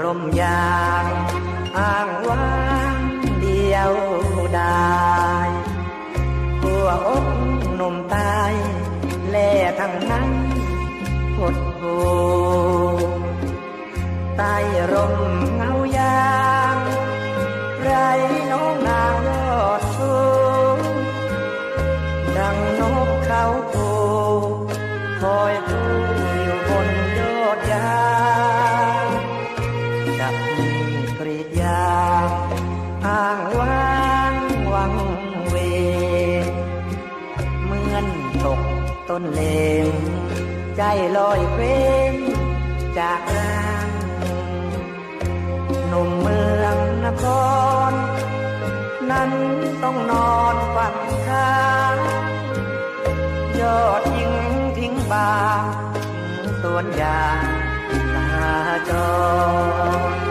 ร่มยางอ้างว้างเดียวดายหัวอกหนุ่มตายแล่ทั้งนั้นหดหูใต้ร่มเงายางไรน้องนางยอดชูดังนกเขาโูคอยคู่อยู่บนยอดยา จับมือกรีดยางอ้างว้างวังเว เหมือนตกต้นเลงใจลอยเคว้งจากร่างหนุ่มเมืองนคร นั้นต้องนอนฝันค้างยอดยิงทิ้งบางสวนยาง จร